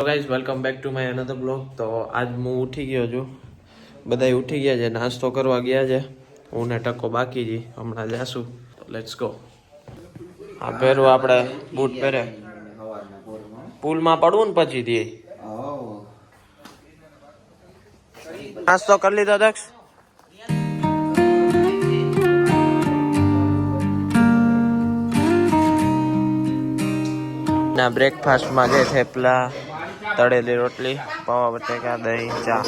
તો guys welcome back to my another blog તો આજ હું ઉઠી ગયો છું. બધાય ઉઠી ગયા છે, નાસ્તો કરવા ગયા છે. હું ને ટકો બાકી જી હમણાં જાશું. લેટ્સ ગો આ પહેરું આપણે બૂટ પહેરે. પુલમાં પડવું ને પછી તે. નાસ્તો કરી લીધો, દક્ષ? ના બ્રેકફાસ્ટમાં જે થેપલા તળેલી રોટલી પૌવા બટેકા દહીં ચા.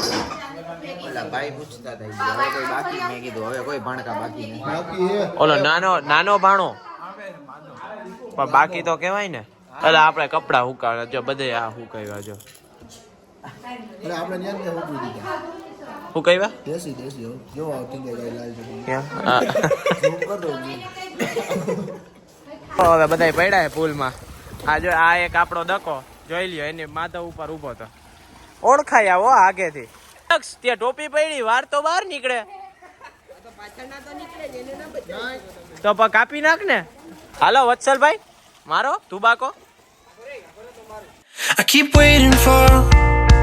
ઓલા ભાઈ પૂછતા હવે બાકી મેં કીધું હવે કોઈ ભણકા બાકી નથી. ઓલો નાનો નાનો ભાણો? પણ બાકી તો કહેવાય ને. એટલે આપણે કપડા હુકાવે જો બધે આ હુકાવ્યા જો. હો. જો તો હવે બધાય પડ્યા છે પુલમાં. આ જો આ એક આપણો દકો જોઈ લ્યો એને માથા ઉપર ઊભો હતો ઓળખાય આવો આગેથી ત્યાં ટોપી પડી વાર તો બહાર નીકળે તો પ કાપી નાખ ને હાલો વત્સલભાઈ મારો તુબાકો I keep waiting for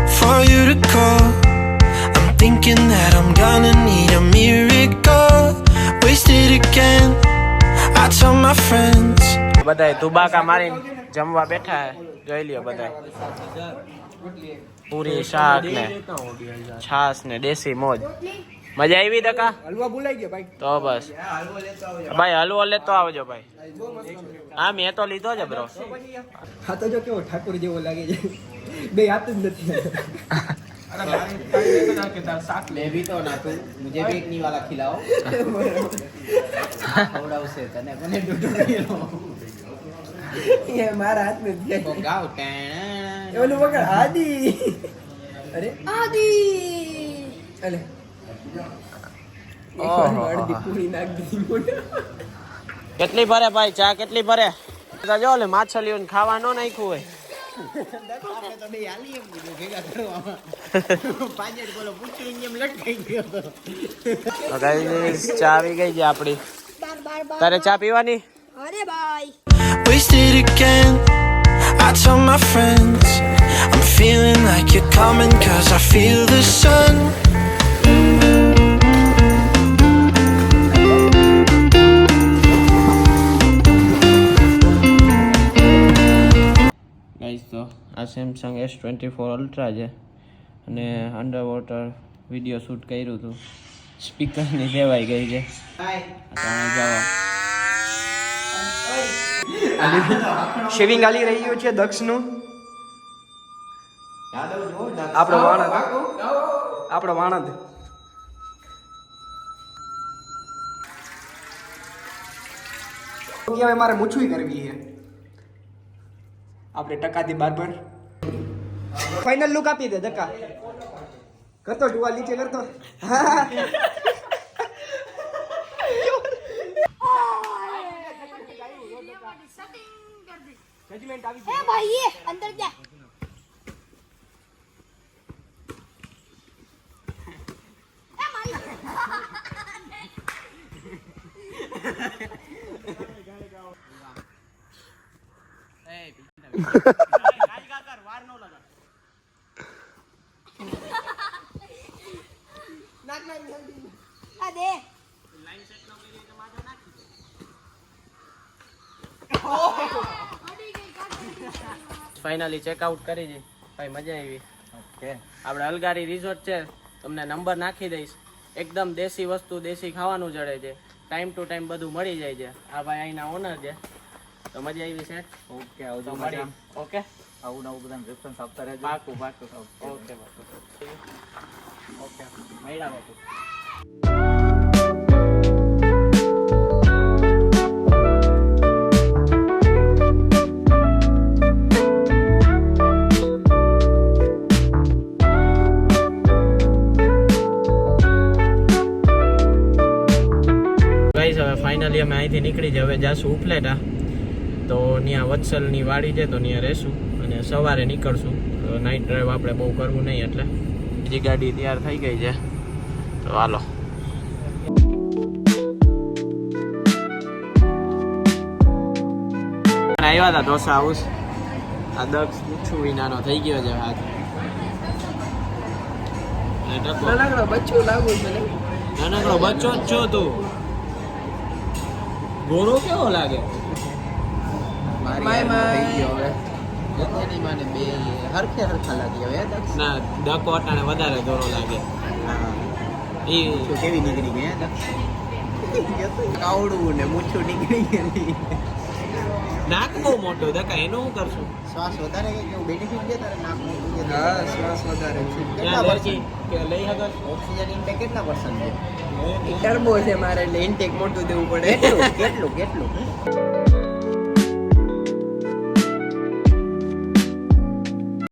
for you to call. I'm thinking that I'm gonna need a miracle. Wasted again. I tell my friends. બધાય તુબાકા મારીને જમવા બેઠા હે જોઈ લ્યો બધા પૂરી શાક ને છાસ ને દેશી મોજ. મજા આવી દકા હલવા ભૂલાઈ ગયો ભાઈ. તો બસ. ભાઈ હલવો લેતો આવજો ભાઈ. હા મેં તો લીધો છે બ્રો હા તો જો કેવો ઠાકોર જેવો લાગે છે. બે હાથ જ નથી. ખિલાવો. તને મને એ મારા હાથ નથી તો ગાવ ટેણ. ઓલું વગર આદિ. અરે આદિ. અલે. કેટલી ભરે ભાઈ ચા કેટલી ભરે? જો લે માછલીઓને ખાવા ન નાખ્યું હોય. આપણે તો બે હાલી એમ કીધું ભેગા કરવામાં. પાછળ બોલો પૂછડી એમ લટકાઈ ગયો તો તો guys, ચા આવી ગઈ છે આપડી તારે ચા પીવાની? અરે ભાઈ Wasted again. I tell my friends. I'm feeling like you're coming cause I feel the sun. Guys તો આ Samsung S twenty four ultra છે અને અંડર વોટર વીડિયો શૂટ કર્યું હતું સ્પીકરની દેવાઈ ગઈ છે તમે જાઓ શેવિંગ આલી રહ્યું છે દક્ષનું. આપણો વાણંદ. આપણો વાણંદ. હવે મારે મૂછું કરવી છે? આપણે ટકાથી બારબર. ફાઇનલ લુક આપી દે ધક્કા કરતો જોવા નીચે કરતો. હા જજમેન્ટ આવી એ ભાઈ એ અંદર જા એ મારી આ દે ફાઇનલી ચેકઆઉટ કરી છે ભાઈ મજા આવી. ઓકે આપણે અલગારી રિઝોર્ટ છે. તમને નંબર નાખી દઈશ. એકદમ દેશી વસ્તુ દેશી ખાવાનું જડે છે. ટાઈમ ટુ ટાઈમ બધું મળી જાય છે. આ ભાઈ અહીંના ઓનર છે. તો મજા આવી છે. ઓકે તો મળી. ઓકે આવું નવું બધા રિસ્પોન્સ આપતા રહેજો. પાકું પાકું. ઓકે ઓકે મળ્યા બાપુ. ફાઇનલી અમે અહીંથી નીકળી છે હવે જાશું ઉપલેટા. તો ત્યાં વત્સલની વાડી છે તો ત્યાં રહેશું અને સવારે નીકળશું. નાઇટ ડ્રાઈવ આપણે બહુ કરવું નહીં એટલે. બીજી ગાડી તૈયાર થઈ ગઈ છે. તો હાલો. આવ્યા હતા ઢોસા હાઉસ. આ દક્ષ પૂછું વિનાનો થઈ ગયો છે હાથ. નાનકડો બચ્ચો લાગુ છે નાનકડો બચ્ચો જ છો તું. ગોરો કેવો લાગે? માને બે હરખે હરખા લાગી હવે ના ડકો અટાણે વધારે ગોરો લાગે. હા. ઈ મૂછું કેવી નીકળી ગઈ કાવડું ને મૂછું નીકળી ગયેલી. નાક બહુ મોટું દકા એનું શું કરશું? શ્વાસ વધારે કે બેનિફિટ છે તારે નાક મોટું છે હા શ્વાસ વધારે છે. કેટલા પર્સન્ટ કે લઈ હગર ઓક્સિજન ઇન્ટેક કેટલા પર્સન્ટ છે? ટર્બો છે મારે એટલે ઇન્ટેક મોટું દેવું પડે. કેટલું કેટલું કેટલું?